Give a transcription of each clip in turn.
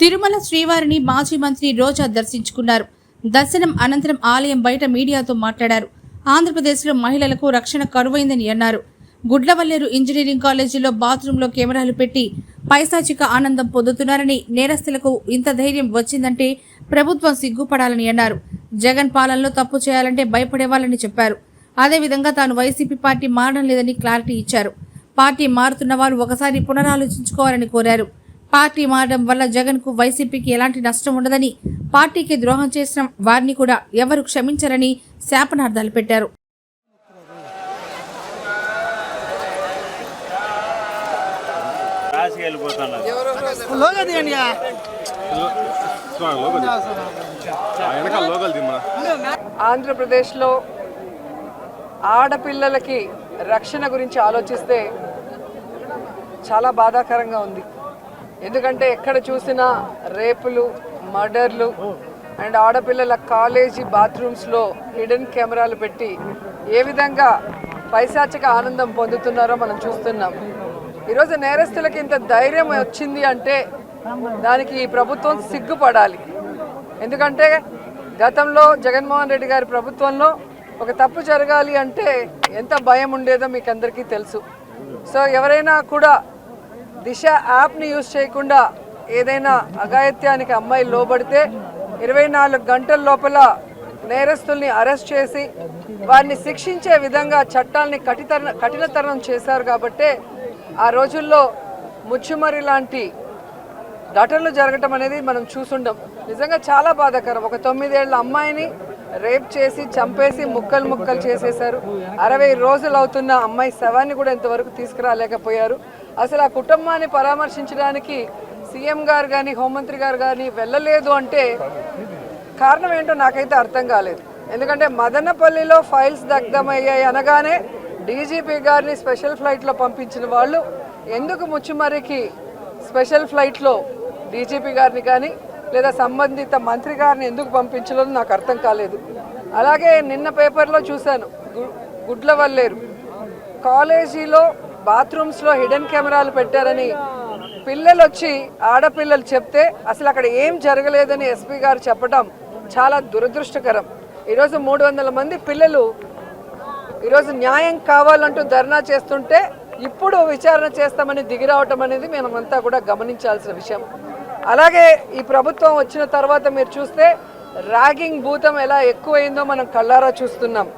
తిరుమల శ్రీవారిని మాజీ మంత్రి రోజా దర్శించుకున్నారు. దర్శనం అనంతరం ఆలయం బయట మీడియాతో మాట్లాడారు. ఆంధ్రప్రదేశ్లో మహిళలకు రక్షణ కరువైందని అన్నారు. గుడ్లవల్లేరు ఇంజనీరింగ్ కాలేజీలో బాత్రూంలో కెమెరాలు పెట్టి పైశాచిక ఆనందం పొందుతున్నారని నేరస్తులకు ఇంత ధైర్యం వచ్చిందంటే ప్రభుత్వం సిగ్గుపడాలని అన్నారు. జగన్ పాలనలో తప్పు చేయాలంటే భయపడేవాళ్ళని చెప్పారు. అదేవిధంగా తాను వైసీపీ పార్టీ మారడం లేదని క్లారిటీ ఇచ్చారు. పార్టీ మారుతున్న వారు ఒకసారి పునరాలోచించుకోవాలని కోరారు. పార్టీ మారడం వల్ల జగన్కు వైసీపీకి ఎలాంటి నష్టం ఉండదని పార్టీకి ద్రోహం చేసిన వారిని కూడా ఎవరు క్షమించరని శాపనార్థాలు పెట్టారు. ఆంధ్రప్రదేశ్లో ఆడపిల్లలకి రక్షణ గురించి ఆలోచిస్తే చాలా బాధాకరంగా ఉంది. ఎందుకంటే ఎక్కడ చూసినా రేపులు మర్డర్లు అండ్ ఆడపిల్లల కాలేజీ బాత్రూమ్స్లో హిడెన్ కెమెరాలు పెట్టి ఏ విధంగా పైశాచిక ఆనందం పొందుతున్నారో మనం చూస్తున్నాం. ఈరోజు నేరస్తులకి ఇంత ధైర్యం వచ్చింది అంటే దానికి ఈ ప్రభుత్వం సిగ్గుపడాలి. ఎందుకంటే గతంలో జగన్మోహన్ రెడ్డి గారి ప్రభుత్వంలో ఒక తప్పు జరగాలి అంటే ఎంత భయం ఉండేదో మీకు అందరికీ తెలుసు. సో ఎవరైనా కూడా దిశ యాప్ని యూజ్ చేయకుండా ఏదైనా అఘాయిత్యానికి అమ్మాయి లోబడితే ఇరవై నాలుగు గంటల లోపల నేరస్తుల్ని అరెస్ట్ చేసి వారిని శిక్షించే విధంగా చట్టాలని కఠితర కఠినతరం చేశారు కాబట్టే ఆ రోజుల్లో ముచ్చుమరి లాంటి ఘటనలు జరగటం అనేది మనం చూసుండం. నిజంగా చాలా బాధాకరం. ఒక తొమ్మిదేళ్ళ అమ్మాయిని రేప్ చేసి చంపేసి ముక్కలు ముక్కలు చేసేశారు. అరవై రోజులు అవుతున్న అమ్మాయి శవాన్ని కూడా ఇంతవరకు తీసుకురాలేకపోయారు. అసలు ఆ కుటుంబాన్ని పరామర్శించడానికి సీఎం గారు కానీ హోంమంత్రి గారు కానీ వెళ్ళలేదు అంటే కారణం ఏంటో నాకైతే అర్థం కాలేదు. ఎందుకంటే మదనపల్లిలో ఫైల్స్ దగ్ధమయ్యాయి అనగానే డీజీపీ గారిని స్పెషల్ ఫ్లైట్లో పంపించిన వాళ్ళు ఎందుకు ముచ్చుమరికి స్పెషల్ ఫ్లైట్లో డీజీపీ గారిని కానీ లేదా సంబంధిత మంత్రి గారిని ఎందుకు పంపించలేదు నాకు అర్థం కాలేదు. అలాగే నిన్న పేపర్లో చూశాను గు- గుడ్లవల్లేరు. కాలేజీలో బాత్రూమ్స్లో హిడెన్ కెమెరాలు పెట్టారని పిల్లలు వచ్చి ఆడపిల్లలు చెప్తే అసలు అక్కడ ఏం జరగలేదని ఎస్పీ గారు చెప్పడం చాలా దురదృష్టకరం. ఈరోజు మూడు వందల మంది పిల్లలు ఈరోజు న్యాయం కావాలంటూ ధర్నా చేస్తుంటే ఇప్పుడు విచారణ చేస్తామని దిగిరావటం అనేది మనమంతా కూడా గమనించాల్సిన విషయం. అలాగే ఈ ప్రభుత్వం వచ్చిన తర్వాత మీరు చూస్తే ర్యాగింగ్ భూతం ఎలా ఎక్కువైందో మనం కళ్ళారా చూస్తున్నాం.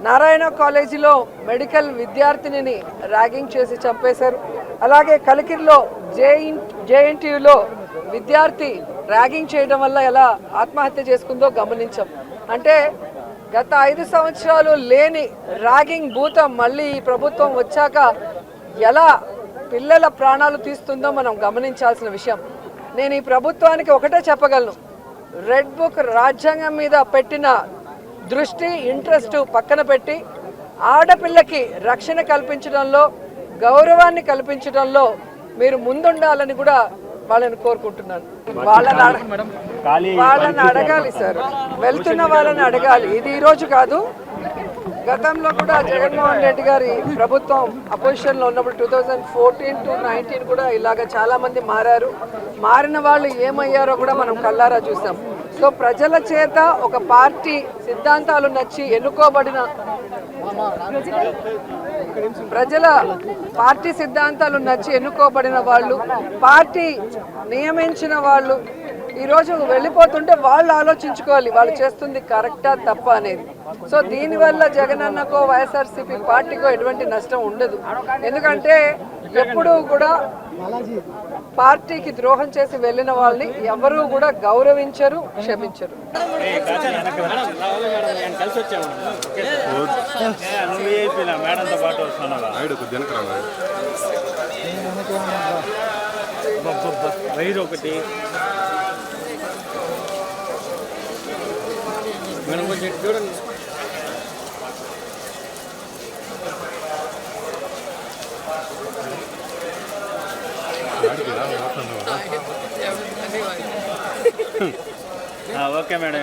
నారాయణ కాలేజీలో మెడికల్ విద్యార్థినిని ర్యాగింగ్ చేసి చంపేశారు. అలాగే కలికిరిలో జేఇన్ జేఎన్టీయులో విద్యార్థి ర్యాగింగ్ చేయడం వల్ల ఎలా ఆత్మహత్య చేసుకుందో గమనించాం. అంటే గత ఐదు సంవత్సరాలు లేని ర్యాగింగ్ భూతం మళ్ళీ ఈ ప్రభుత్వం వచ్చాక ఎలా పిల్లల ప్రాణాలు తీస్తుందో మనం గమనించాల్సిన విషయం. నేను ఈ ప్రభుత్వానికి ఒకటే చెప్పగలను. రెడ్ బుక్ రాజ్యాంగం మీద పెట్టిన దృష్టి ఇంట్రెస్ట్ పక్కన పెట్టి ఆడపిల్లకి రక్షణ కల్పించడంలో గౌరవాన్ని కల్పించడంలో మీరు ముందుండాలని కూడా వాళ్ళని కోరుకుంటున్నాను. వాళ్ళని వాళ్ళని అడగాలి సార్. వెళ్తున్న వాళ్ళని అడగాలి. ఇది ఈ రోజు కాదు. గతంలో కూడా జగన్మోహన్ రెడ్డి గారి ప్రభుత్వం అపోజిషన్లో ఉన్నప్పుడు two thousand fourteen to nineteen కూడా ఇలాగ చాలా మంది మారారు. మారిన వాళ్ళు ఏమయ్యారో కూడా మనం కళ్ళారా చూసాం. సో ప్రజల చేత ఒక పార్టీ సిద్ధాంతాలు నచ్చి ఎన్నుకోబడిన ప్రజల పార్టీ సిద్ధాంతాలు నచ్చి ఎన్నుకోబడిన వాళ్ళు పార్టీ నియమించిన వాళ్ళు ఈరోజు వెళ్ళిపోతుంటే వాళ్ళు ఆలోచించుకోవాలి వాళ్ళు చేస్తుంది కరెక్టా తప్ప అనేది. సో దీనివల్ల జగనన్నకో వైఎస్ఆర్సీపీ పార్టీకో ఎటువంటి నష్టం ఉండదు. ఎందుకంటే ఎప్పుడూ కూడా పార్టీకి ద్రోహం చేసి వెళ్ళిన వాళ్ళని ఎవరూ కూడా గౌరవించరు క్షమించరు. కలిసి మనం కొంచెం ఇటు చూడండి ఆ, ఓకే మేడం